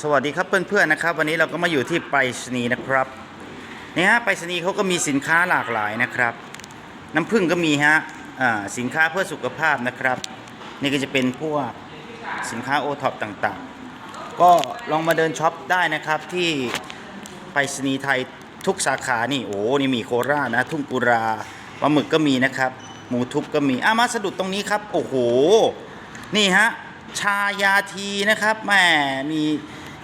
สวัสดีครับเพื่อนๆนะครับ วันนี้เราก็มาอยู่ที่ไปรษณีย์นะครับนี่ฮะไปรษณีย์เขาก็มีสินค้าหลากหลายนะครับ น้ำผึ้งก็มีฮะสินค้าเพื่อสุขภาพนะครับ นี่ก็จะเป็นพวกสินค้าโอท็อปต่างๆ ก็ลองมาเดินช็อปได้นะครับที่ไปรษณีย์ไทยทุกสาขานี่โอ้นี่มีโคราชนะ ทุ่งกุราปลาหมึกก็มีนะครับ หมูทุบก็มีอะมาสะดุดตรงนี้ครับ โอ้โห นี่ฮะ ชายาทีนะครับแหมมี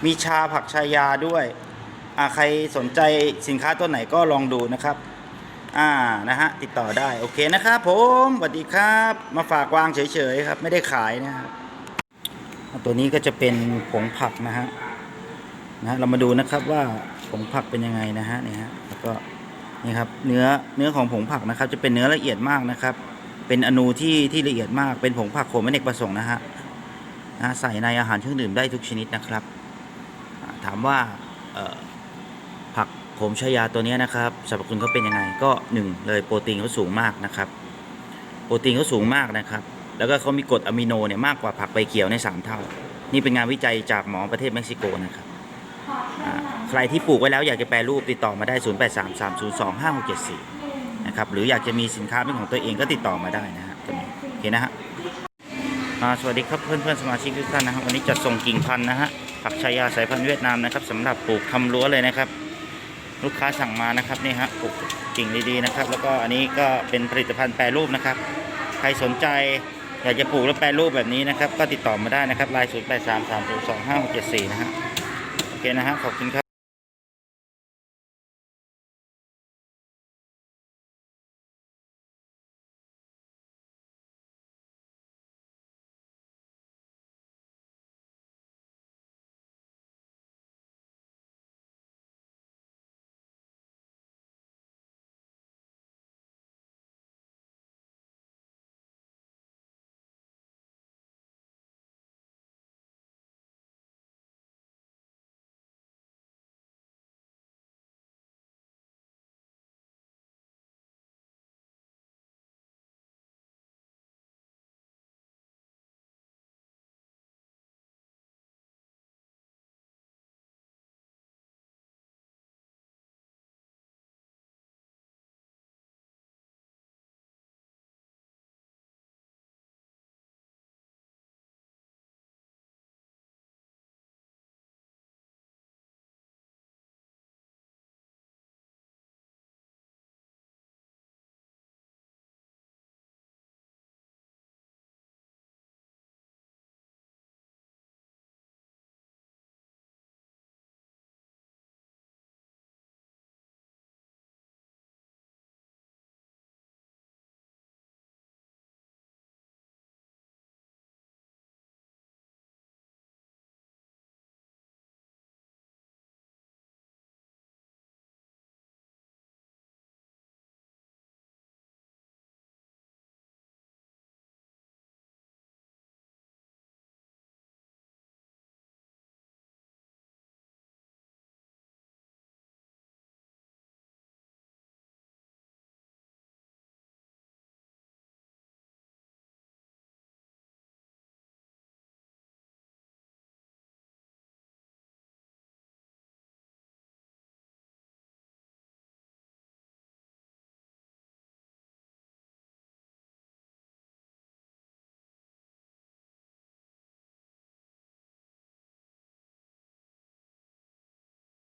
มีชาผักชายาด้วยอ่าใครสนใจสินค้าตัวไหนก็ลองดูนะครับ อ่านะฮะติดต่อได้โอเคนะครับผมสวัสดีครับมาฝากวางเฉยๆครับ ไม่ได้ขายนะครับตัวนี้ก็จะเป็นผงผักนะฮะนะฮะเรามาดูนะครับว่าผงผักเป็นยังไงนะฮะนี่ฮะแล้วก็นี่ครับเนื้อเนื้อของผงผักนะครับ จะเป็นเนื้อละเอียดมากนะครับ เป็นอนูที่ที่ละเอียดมากเป็นผงผักโขมอเนกประสงค์นะฮะ ใส่ในอาหารเครื่องดื่มได้ทุกชนิดนะครับอ่าถามว่าเอ่อผักโขมชายาตัวเนี้ยนะครับสรรพคุณเขาเป็นยังไงก็หนึ่งเลยโปรตีนเขาสูงมากนะครับ โปรตีนเขาสูงมากนะครับ แล้วก็เขามีกรดอะมิโนเนี่ยมากกว่าผักใบเขียวใน 3 เท่า นี่เป็นงานวิจัยจากหมอประเทศเม็กซิโกนะครับอ่าใครที่ปลูกไว้แล้วอยากจะแปรรูปติดต่อมาได้ 0833025674 นะครับ หรืออยากจะมีสินค้าเป็นของตัวเองก็ติดต่อมาได้นะฮะตัวนี้โอเคนะฮะอ่า สวัสดีครับเพื่อนเพื่อนๆสมาชิกทุกท่านนะครับวันนี้จัดส่งกิ่งพันธุ์นะฮะผักชายาสายพันธุ์เวียดนามนะครับสำหรับปลูกทำรั้วเลยนะครับ ลูกค้าสั่งมานะครับนี่ฮะปลูกกิ่งดีๆนะครับ แล้วก็อันนี้ก็เป็นผลิตภัณฑ์แปรรูปนะครับ ใครสนใจอยากจะปลูกแล้วแปรรูปแบบนี้นะครับ ก็ติดต่อมาได้นะครับไลน์ศูนย์แปดสามสามศูนย์สองห้าหกเจ็ดสี่นะฮะโอเคนะฮะขอบคุณครับ